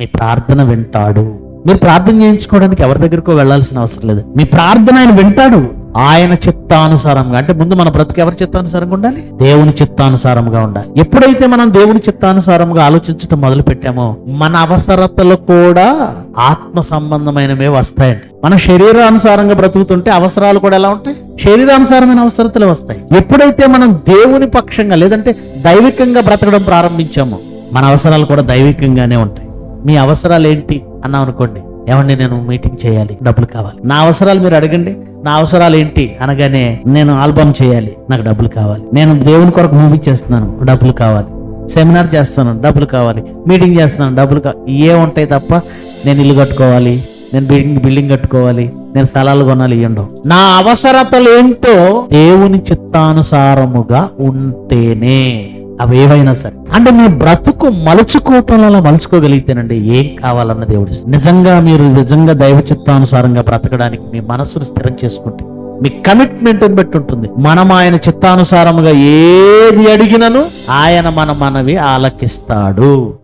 మీ ప్రార్థన వింటాడు. మీరు ప్రార్థన చేయించుకోవడానికి ఎవరి దగ్గరకో వెళ్ళాల్సిన అవసరం లేదు. మీ ప్రార్థన ఆయన వింటాడు. ఆయన చిత్తానుసారంగా అంటే ముందు మన బ్రతుకు ఎవరి చిత్తానుసారంగా ఉండాలి? దేవుని చిత్తానుసారంగా ఉండాలి. ఎప్పుడైతే మనం దేవుని చిత్తానుసారంగా ఆలోచించడం మొదలు పెట్టామో మన అవసరతలు కూడా ఆత్మ సంబంధమైనవే వస్తాయండి. మన శరీరానుసారంగా బ్రతుకుతుంటే అవసరాలు కూడా ఎలా ఉంటాయి? శరీరానుసారమైన అవసరతలు వస్తాయి. ఎప్పుడైతే మనం దేవుని పక్షంగా లేదంటే దైవికంగా బ్రతకడం ప్రారంభించామో మన అవసరాలు కూడా దైవికంగానే ఉంటాయి. మీ అవసరాలు ఏంటి అన్నాం అనుకోండి. ఏమండి నేను మీటింగ్ చేయాలి డబ్బులు కావాలి. నా అవసరాలు మీరు అడగండి. నా అవసరాలు ఏంటి అనగానే నేను ఆల్బమ్ చేయాలి నాకు డబ్బులు కావాలి. నేను దేవుని కొరకు మూవీ చేస్తున్నాను డబ్బులు కావాలి. సెమినార్ చేస్తాను డబ్బులు కావాలి. మీటింగ్ చేస్తున్నాను డబ్బులు కా ఏ ఉంటాయి తప్ప నేను ఇల్లు కట్టుకోవాలి నేను బిల్డింగ్ బిల్డింగ్ కట్టుకోవాలి నేను స్థలాలు కొనాలి ఇవ్వండు నా అవసరతలు ఏంటో దేవుని చిత్తానుసారముగా ఉంటేనే. అవి ఏవైనా సరే. అంటే మీ బ్రతుకు మలుచుకోవటం అలా మలుచుకోగలిగితేనండి ఏం కావాలన్న దేవుడు నిజంగా మీరు నిజంగా దైవ చిత్తానుసారంగా బ్రతకడానికి మీ మనస్సును స్థిరం చేసుకుంటే మీ కమిట్మెంట్ బట్టి ఉంటుంది. మనం ఆయన చిత్తానుసారముగా ఏది అడిగినను ఆయన మన మనవి ఆలకిస్తాడు.